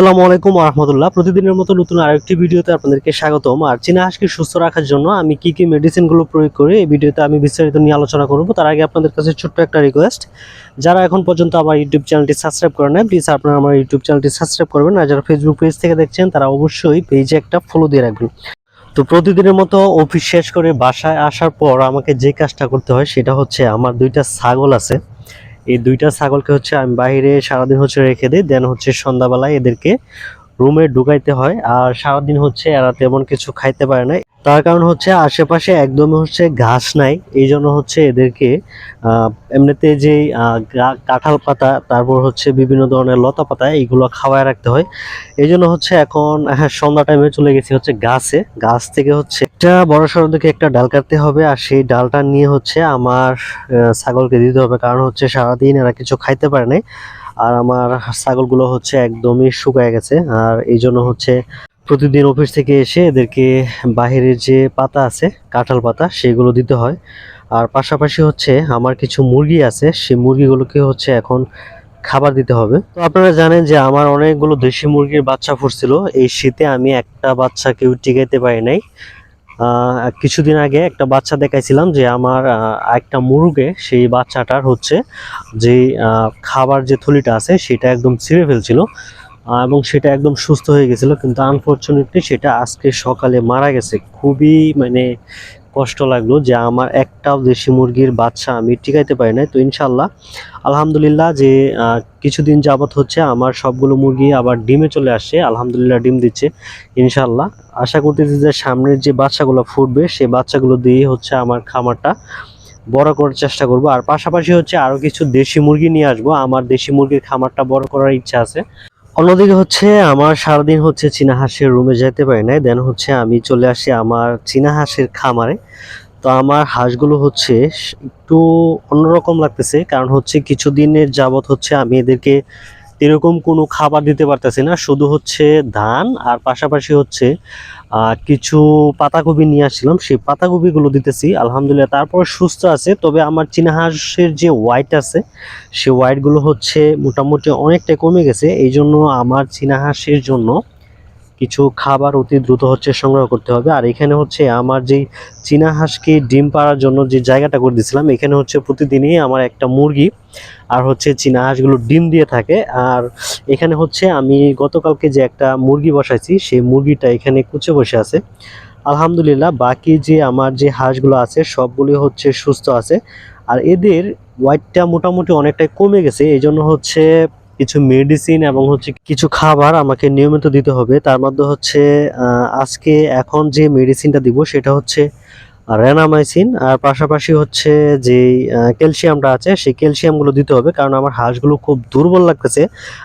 আসসালামু আলাইকুম রহমতুল্লাহ প্রতিদিনের মতো নতুন আরেকটি ভিডিওতে আপনাদেরকে স্বাগতম। আর চীনা হাঁসকে সুস্থ রাখার জন্য আমি কি কি মেডিসিনগুলো প্রয়োগ করে এই ভিডিওতে আমি বিস্তারিত নিয়ে আলোচনা করব, তার আগে আপনাদের কাছে ছোট্ট একটা রিকোয়েস্ট যারা এখন পর্যন্ত আমার ইউটিউব চ্যানেলটি সাবস্ক্রাইব করেন নাই প্লিজ আপনারা আমার ইউটিউব চ্যানেলটি সাবস্ক্রাইব করবেন। আর যারা ফেসবুক পেজ থেকে দেখছেন, তারা অবশ্যই পেজে একটা ফলো দিয়ে রাখবেন। তো প্রতিদিনের মতো অফিস শেষ করে বাসায় আসার পর আমাকে যে কাজটা করতে হয়, সেটা হচ্ছে আমার দুইটা ছাগল আছে। এই দুইটা ছাগলকে হচ্ছে আমি বাইরে সারাদিন হচ্ছে রেখে দিই, দেন হচ্ছে সন্ধ্যাবেলায় এদেরকে রুমে ঢুকাইতে হয়। আর সারাদিন হচ্ছে এরা তেমন কিছু খাইতে পারে না। তার কারণ হচ্ছে আশেপাশে একদমই হচ্ছে ঘাস নাই এই জন্য হচ্ছে এদেরকে এমনিতে যে কাঁঠাল পাতা, তারপর হচ্ছে বিভিন্ন ধরনের লতা পাতা, এইগুলো খাওয়ায় রাখতে হয়। এই জন্য হচ্ছে এখন হ্যাঁ সন্ধ্যা টাইমে চলে গেছি হচ্ছে গাছে। গাছ থেকে হচ্ছে একটা বড় সড়ো দিকে একটা ডাল কাটতে হবে, আর সেই ডালটা নিয়ে হচ্ছে আমার ছাগলকে দিতে হবে। কারণ হচ্ছে সারাদিন এরা কিছু খাইতে পারে নাই, আর আমার ছাগলগুলো হচ্ছে একদমই শুকায় গেছে। আর এই জন্য হচ্ছে প্রতিদিন অফিস থেকে এসে এদেরকে বাহিরের যে পাতা আছে, কাঁঠাল পাতা, সেগুলো দিতে হয়। আর পাশাপাশি হচ্ছে আমার কিছু মুরগি আছে, সেই মুরগিগুলোকে হচ্ছে এখন খাবার দিতে হবে। তো আপনারা জানেন যে আমার অনেকগুলো দেশি মুরগির বাচ্চা ফুটছিল। এই শীতে আমি একটা বাচ্চাকেও টিকাইতে পারি নাই। কিছুদিন আগে একটা বাচ্চা দেখাইছিলাম যে আমার একটা মুরুগে, সেই বাচ্চাটার হচ্ছে যে খাবার যে থলিটা আছে, সেটা একদম ছিঁড়ে ফেলছিল এবং সেটা একদম সুস্থ হয়ে গেছিল, কিন্তু আনফর্চুনেটলি সেটা আজকে সকালে মারা গেছে। খুবই মানে কষ্ট লাগল যে আমার একটাও দেশি মুরগির বাচ্চা আমি টিকাইতে পারি নাই। তো ইনশাল্লাহ আলহামদুলিল্লাহ যে কিছুদিন যাবত হচ্ছে আমার সবগুলো মুরগি আবার ডিমে চলে আসছে। আলহামদুলিল্লাহ ডিম দিচ্ছে। ইনশাল্লাহ আশা করতেছি যে সামনের যে বাচ্চাগুলো ফুটবে, সেই বাচ্চাগুলো দিয়ে হচ্ছে আমার খামারটা বড় করার চেষ্টা করব। আর পাশাপাশি হচ্ছে আরও কিছু দেশি মুরগি নিয়ে আসব। আমার দেশি মুরগির খামারটা বড় করার ইচ্ছা আছে। অন্যদিকে হচ্ছে আমার সারাদিন হচ্ছে চীনা হাঁসের রুমে যেতে পারি নাই। দেন হচ্ছে আমি চলে আসি আমার চীনা হাঁসের খামারে। তো আমার হাঁসগুলো হচ্ছে একটু অন্যরকম লাগতেছে। কারণ হচ্ছে কিছুদিনের যাবত হচ্ছে আমি এদেরকে এরকম কোনো খাবার দিতে পারতেছি না, শুধু হচ্ছে ধান আর পাশাপাশি হচ্ছে কিছু পাতাকপি নিয়ে আসছিলাম, সেই পাতাকপিগুলো দিতেছি, আলহামদুলিল্লাহ। তারপর সুস্থ আছে, তবে আমার চীনাহাঁসের যে হোয়াইট আছে সে হোয়াইটগুলো হচ্ছে মোটামুটি অনেকটাই কমে গেছে এই জন্য আমার চীনাহাঁসের জন্য কিছু খাবার অতি দ্রুত হচ্ছে সংগ্রহ করতে হবে। আর এখানে হচ্ছে আমার যেই চীনা হাঁসকে ডিম পাড়ার জন্য যে জায়গাটা করে দিয়েছিলাম এখানে হচ্ছে প্রতিদিনই আমার একটা মুরগি আর হচ্ছে চীনা হাঁসগুলো ডিম দিয়ে থাকে। আর এখানে হচ্ছে আমি গতকালকে যে একটা মুরগি বসাইছি, সেই মুরগিটা এখানে কুচে বসে আছে। আলহামদুলিল্লাহ, বাকি যে আমার যে হাঁসগুলো আছে, সবগুলি হচ্ছে সুস্থ আছে। আর এদের ওয়াইটটা মোটামুটি অনেকটাই কমে গেছে এই জন্য হচ্ছে কিছু মেডিসিন এবং হচ্ছে কিছু খাবার আমাকে নিয়মিত দিতে হবে। তার মধ্যে হচ্ছে আজকে এখন যে মেডিসিনটা দিব সেটা হচ্ছে রেনামাইসিন আর পাশাপাশি হচ্ছে যে ক্যালসিয়ামটা আছে, সেই ক্যালসিয়ামগুলো দিতে হবে, কারণ আমার হাঁসগুলো খুব দুর্বল লাগতেছে।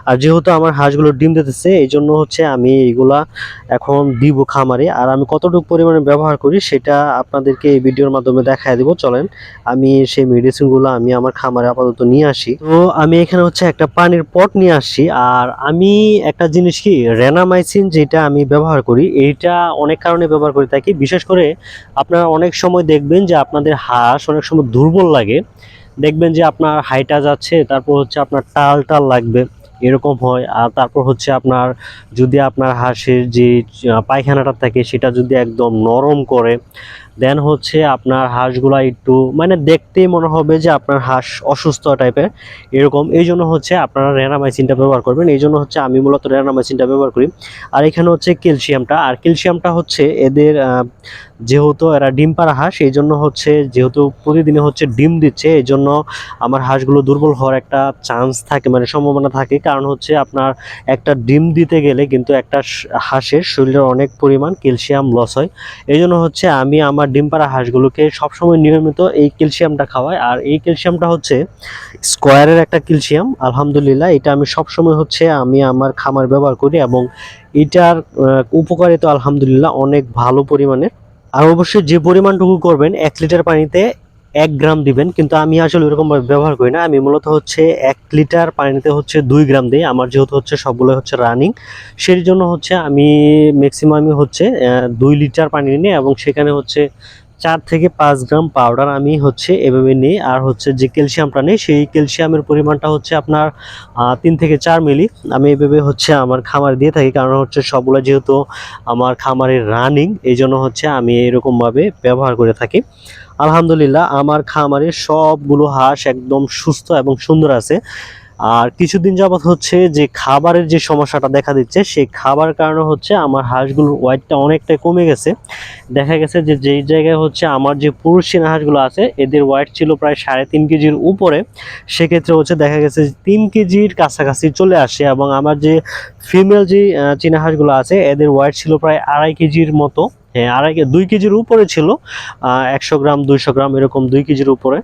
আর যেহেতু আমার হাঁসগুলো ডিম দিতেছে, এই জন্য হচ্ছে আমি এইগুলা এখন দিব খামারে। আর আমি কতটুকু পরিমাণে ব্যবহার করি, সেটা আপনাদেরকে এই ভিডিওর মাধ্যমে দেখায় দিব। চলেন, আমি সেই মেডিসিনগুলো আমি আমার খামারে আপাতত নিয়ে আসি। তো আমি এখানে হচ্ছে একটা পানির পট নিয়ে আসছি। আর আমি একটা জিনিস কি রেনামাইসিন যেটা আমি ব্যবহার করি, এইটা অনেক কারণে ব্যবহার করে থাকি। বিশেষ করে আপনারা অনেক সময় দেখবেন যে আপনাদের হাঁস অনেক সময় দুর্বল লাগে। দেখবেন যে আপনার হাইটা যাচ্ছে, তারপর হচ্ছে আপনার টাল টাল লাগবে, এরকম হয়। আর তারপর হচ্ছে আপনার যদি আপনার হাঁসের যে পায়খানাটা থাকে, সেটা যদি একদম নরম করে দেন হচ্ছে আপনার হাঁসগুলা একটু মানে দেখতেই মনে হবে যে আপনার হাঁস অসুস্থ টাইপের এরকম, এই জন্য হচ্ছে আপনারা রেনামাইসিনটা ব্যবহার করবেন। এই জন্য হচ্ছে আমি মূলত রেনামাইসিনটা ব্যবহার করি। আর এখানে হচ্ছে ক্যালসিয়ামটা আর ক্যালসিয়ামটা হচ্ছে এদের যেহেতু এরা ডিম পাড়া হাঁস, এই জন্য হচ্ছে যেহেতু প্রতিদিনে হচ্ছে ডিম দিচ্ছে, এই জন্য আমার হাঁসগুলো দুর্বল হওয়ার একটা চান্স থাকে মানে সম্ভাবনা থাকে। কারণ হচ্ছে আপনার একটা ডিম দিতে গেলে কিন্তু একটা হাঁসের শরীরের অনেক পরিমাণ ক্যালসিয়াম লস হয়। এই জন্য হচ্ছে আমি আমার ডিম পাড়া হাঁসগুলোকে সবসময় নিয়মিত এই ক্যালসিয়ামটা খাওয়ায়। আর এই ক্যালসিয়ামটা হচ্ছে স্কোয়ারের একটা ক্যালসিয়াম, আলহামদুলিল্লাহ। এটা আমি সবসময় হচ্ছে আমি আমার খামার ব্যবহার করি এবং এটার উপকারিতা আলহামদুলিল্লাহ অনেক ভালো পরিমাণের। আর অবশ্যই যে পরিমাণটুকু করবেন, এক লিটার পানিতে এক গ্রাম দিবেন, কিন্তু আমি আসলে ওরকমভাবে ব্যবহার করি না। আমি মূলত হচ্ছে এক লিটার পানিতে হচ্ছে দুই গ্রাম দিই আমার যেহেতু হচ্ছে সবগুলো হচ্ছে রানিং সেই জন্য হচ্ছে আমি ম্যাক্সিমামই হচ্ছে দুই লিটার পানি নিই এবং সেখানে হচ্ছে চার থেকে পাঁচ গ্রাম পাউডার আমি হচ্ছে এভাবে নিই। আর হচ্ছে যে ক্যালসিয়ামটা নিই, সেই ক্যালসিয়ামের পরিমাণটা হচ্ছে আপনার তিন থেকে চার মিলি আমি এভাবে হচ্ছে আমার খামার দিয়ে থাকি, কারণ হচ্ছে সবগুলো যেহেতু আমার খামারের রানিং এই জন্য হচ্ছে আমি এরকমভাবে ব্যবহার করে থাকি। আলহামদুলিল্লাহ, আমার খামারে সবগুলো হাঁস একদম সুস্থ এবং সুন্দর আছে। আর কিছুদিন যাবত হচ্ছে যে খাবারের যে সমস্যাটা দেখা দিচ্ছে, সেই খাবার কারণে হচ্ছে আমার হাঁসগুলোর ওয়েটটা অনেকটাই কমে গেছে। দেখা গেছে যে যেই জায়গায় হচ্ছে আমার যে পুরুষ চীনা হাঁসগুলো আছে, এদের ওয়েট ছিল প্রায় সাড়ে তিন কেজির উপরে। সেক্ষেত্রে হচ্ছে দেখা গেছে যে তিন কেজির কাছাকাছি চলে আসে এবং আমার যে ফিমেল যে চীনা হাঁসগুলো আছে, এদের ওয়েট ছিল প্রায় আড়াই কেজির মতো। হ্যাঁ আড়াই দুই কেজির উপরে ছিল একশো গ্রাম দুইশো গ্রাম এরকম দুই কেজির উপরে।